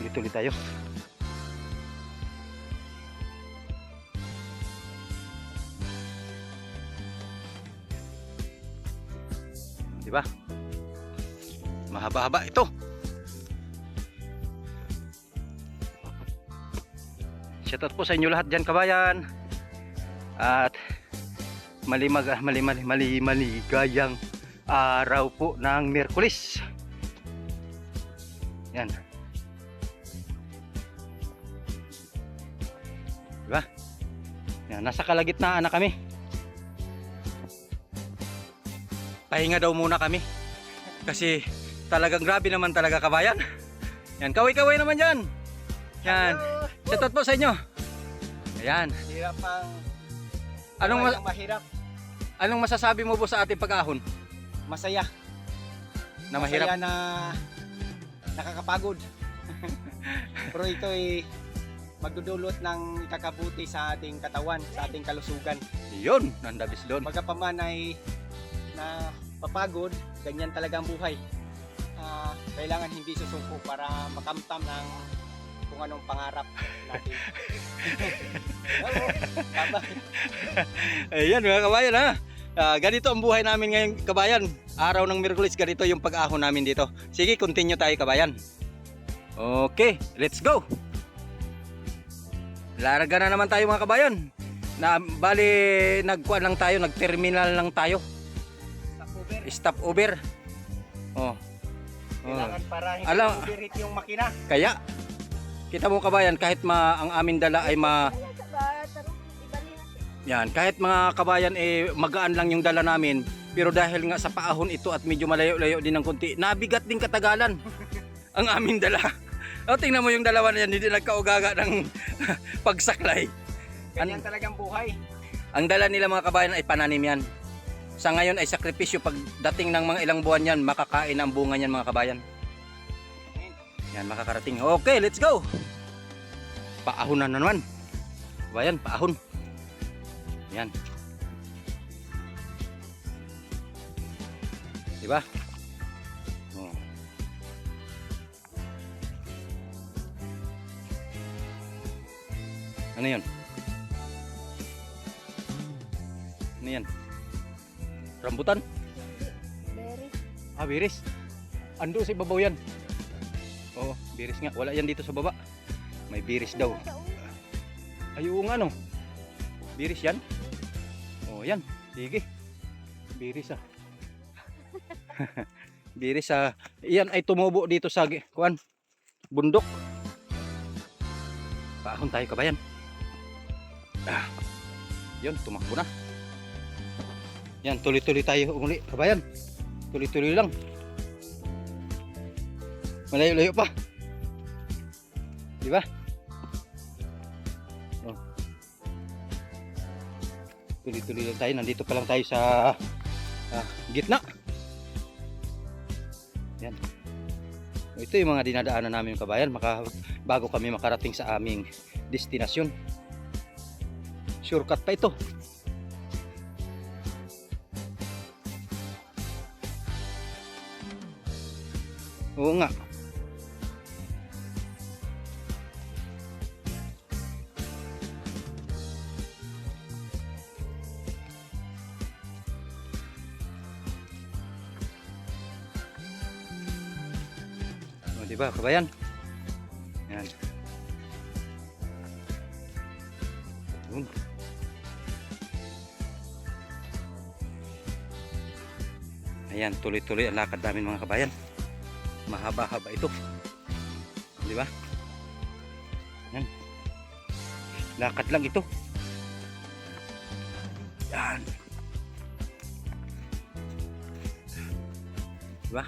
Tuloy-tuloy tayo. Di ba? Mahaba-haba ito. Shoutout po sa inyo lahat dyan kabayan. At malimag malimali mali maligayang araw po ng Miyerkules. Yan. Diba? Yan, nasa kalagitnaan na kami. Pahinga daw muna kami. Kasi talagang grabe naman talaga kabayan. Yan, kaway-kaway naman dyan. Yan. Shoutout po sa inyo. Ayan. Hirap ang Anong, ma- mahirap. anong masasabi mo po sa ating pag-ahon? Masaya. Na mahirap? Masaya na nakakapagod. Pero ito ay magdudulot ng kakabuti sa ating katawan, sa ating kalusugan. Yun, nandabis doon. Pagkapaman ay na papagod, ganyan talaga ang buhay. Ah, kailangan hindi susuko para makamtam ng kung anong pangarap natin. Tama. Ayan mga kabayan ha. Ah, ganito ang buhay namin ngayon kabayan. Araw ng Miyerkules, ganito yung pag-ahon namin dito. Sige, continue tayo kabayan. Okay, let's go. Larga na naman tayo mga kabayan. Na bali nagkuan lang tayo, nag-terminal lang tayo. Sa cover, Stop over. Oh. oh. kailangan para hindi Alam- overheat yung makina. Kaya kita mo kabayan kahit ma ang aming dala ay ma Yan, kahit mga kabayan eh magaan lang yung dala namin, pero dahil nga sa paahon ito at medyo malayo-layo din ng konti, nabigat din katagalan ang aming dala. O tingnan mo yung dalawa na yan, hindi nagkaugaga ng pagsaklay. Ganyan talagang buhay. Ang dala nila mga kabayan ay pananim yan. Sa ngayon ay sakripisyo pagdating ng mga ilang buwan yan, makakain ang bunga niyan mga kabayan. Yan, makakarating. Okay, let's go! Paahon na naman. Kabayan, paahon. Yan. Diba? Ano yun? Ano yan? Rambutan? Berry. Ah, biris. Ando sa ibabaw yan. Oo, biris nga. Wala yan dito sa baba. May biris daw. Ay, oo nga no. Biris yan. Oh, yan. Sige. Biris ah. biris ah. Yan ay tumubo dito sa kuan. Bundok. Paahon tayo kabayan. Ah. Yun, tumakbo na. Yan, tuloy-tuloy tayo umuli kabayan. Tuloy-tuloy lang. Malayo-layo pa. Di ba? Oh. Tuloy-tuloy lang tayo. Nandito pa lang tayo sa ah, gitna. Yan. Ito yung mga dinadaanan namin kabayan maka, bago kami makarating sa aming destinasyon. Shortcut pa ito. Oo nga. O, di ba, kabayan? Yan. Yun. Ayan, tuloy-tuloy ang lakad namin mga kabayan mahaba-haba ito. Di ba? Yan. Lakad lang ito. Yan. Di ba?